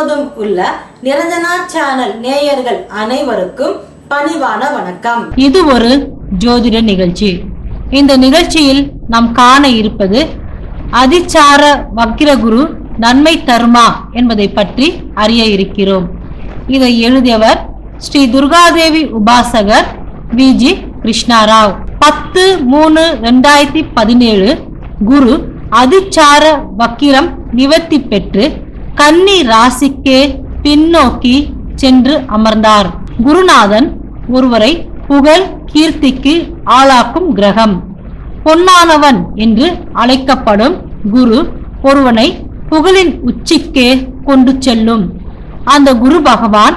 முழுவதும் உள்ள நிரஞ்சனா சேனல் நேயர்கள் அனைவருக்கும் பணிவான வணக்கம். இது ஒரு ஜோதிட நிகழ்ச்சி. இந்த நிகழ்ச்சியில் நாம் காண இருப்பது அதிச்சார வக்கிரகுரு நன்மை தருமா என்பதை பற்றி அறிய இருக்கிறோம். இதை எழுதியவர் ஸ்ரீ துர்காதேவி உபாசகர் வி. ஜி. கிருஷ்ணாராவ். பத்து மூணு ரெண்டாயிரத்தி பதினேழு குரு அதிச்சார வக்கிரம் நிவர்த்தி பெற்று கன்னி ராசிக்கே பின்னோக்கி சென்று அமர்ந்தார். குருநாதன் ஒருவரை புகழ் கீர்த்திக்கு ஆளாக்கும் கிரகம். பொன்னானவன் என்று அழைக்கப்படும் குரு ஒருவனை புகழின் உச்சிக்கே கொண்டு செல்லும். அந்த குரு பகவான்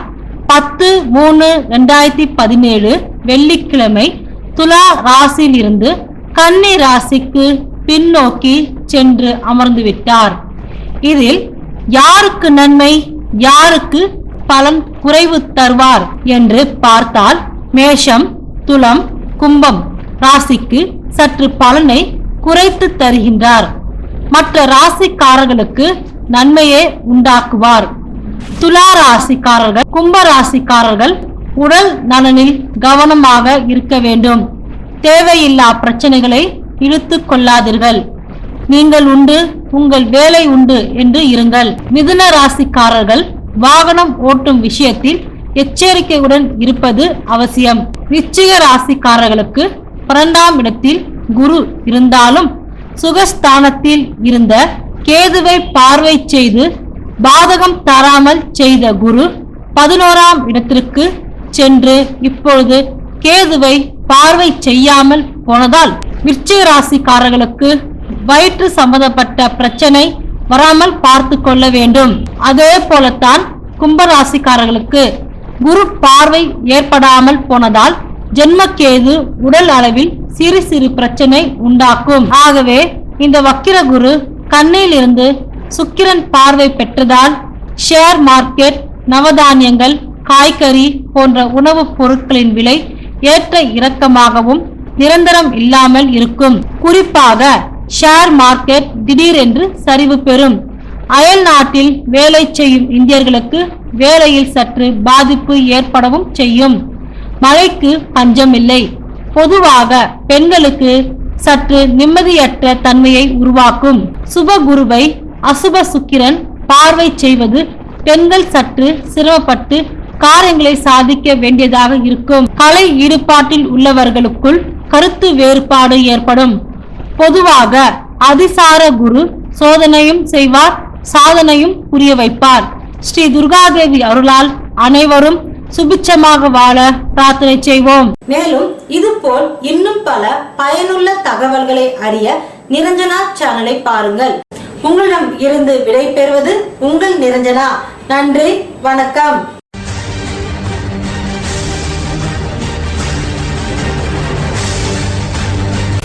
பத்து மூணு ரெண்டாயிரத்தி பதினேழு வெள்ளிக்கிழமை துலா ராசியிலிருந்து கன்னி ராசிக்கு பின்னோக்கி சென்று அமர்ந்து விட்டார் இதில் யாருக்கு நன்மை யாருக்கு பலன் குறைவு தருவார் என்று பார்த்தால் மேஷம் துலம் கும்பம் ராசிக்கு சற்று பலனை குறைத்து தருகின்றார். மற்ற ராசிக்காரர்களுக்கு நன்மையே உண்டாக்குவார். துலா ராசிக்காரர்கள் கும்ப ராசிக்காரர்கள் உடல் நலனில் கவனமாக இருக்க வேண்டும். தேவையில்லா பிரச்சனைகளை இழுத்து கொள்ளாதீர்கள். நீங்கள் உண்டு உங்கள் வேலை உண்டு என்று இருங்கள். மிதுன ராசிக்காரர்கள் வாகனம் ஓட்டும் விஷயத்தில் எச்சரிக்கையுடன் இருப்பது அவசியம். நிச்சய ராசிக்காரர்களுக்கு பன்னெண்டாம் இடத்தில் குரு இருந்தாலும் சுகஸ்தானத்தில் இருந்த கேதுவை பார்வை செய்து பாதகம் தராமல் செய்த குரு பதினோராம் இடத்திற்கு சென்று இப்பொழுது கேதுவை பார்வை செய்யாமல் போனதால் விருச்சிக ராசிக்காரர்களுக்கு வயிற்று சம்பந்தப்பட்ட பிரச்சனை வராமல் பார்த்து கொள்ள வேண்டும். அதே போலத்தான் கும்பராசிக்காரர்களுக்கு குரு பார்வை ஏற்படாமல் போனதால் ஜென்மக்கேது உடல் அளவில் சிறு சிறு பிரச்சனை உண்டாக்கும். ஆகவே இந்த வக்கிர குரு கண்ணில் இருந்து சுக்கிரன் பார்வை பெற்றதால் ஷேர் மார்க்கெட் நவதானியங்கள் காய்கறி போன்ற உணவுப் பொருட்களின் விலை ஏற்ற இறக்கமாகவும் நிரந்தரம் இல்லாமல் இருக்கும். குறிப்பாக ஷேர் மார்க்கெட் திடீரென்று சரிவு பெறும். அயல் நாட்டில் வேலை செய்யும் இந்தியர்களுக்கு வேலையில் சற்று பாதிப்பு ஏற்படவும் செய்யும். மழைக்கு பஞ்சமில்லை. பொதுவாக பெண்களுக்கு சற்று நிம்மதியற்ற தன்மையை உருவாக்கும். சுப குருவை அசுப சுக்கிரன் பார்வை செய்வது பெண்கள் சற்று சிரமப்பட்டு காரியங்களை சாதிக்க வேண்டியதாக இருக்கும். கலை ஈடுபாட்டில் உள்ளவர்களுக்குள் கருத்து வேறுபாடு ஏற்படும். பொதுவாக அதிசார குரு சோதனையும் செய்வார் சாதனையும் புரிய வைப்பார். ஸ்ரீ துர்காதேவி அருளால் அனைவரும் சுபிச்சமாக வாழ பிரார்த்தனை செய்வோம். மேலும் இது போல் இன்னும் பல பயனுள்ள தகவல்களை அறிய நிரஞ்சனா சேனலை பாருங்கள். உங்களிடம் இருந்து விடை பெறுவது உங்கள் நிரஞ்சனா. நன்றி வணக்கம்.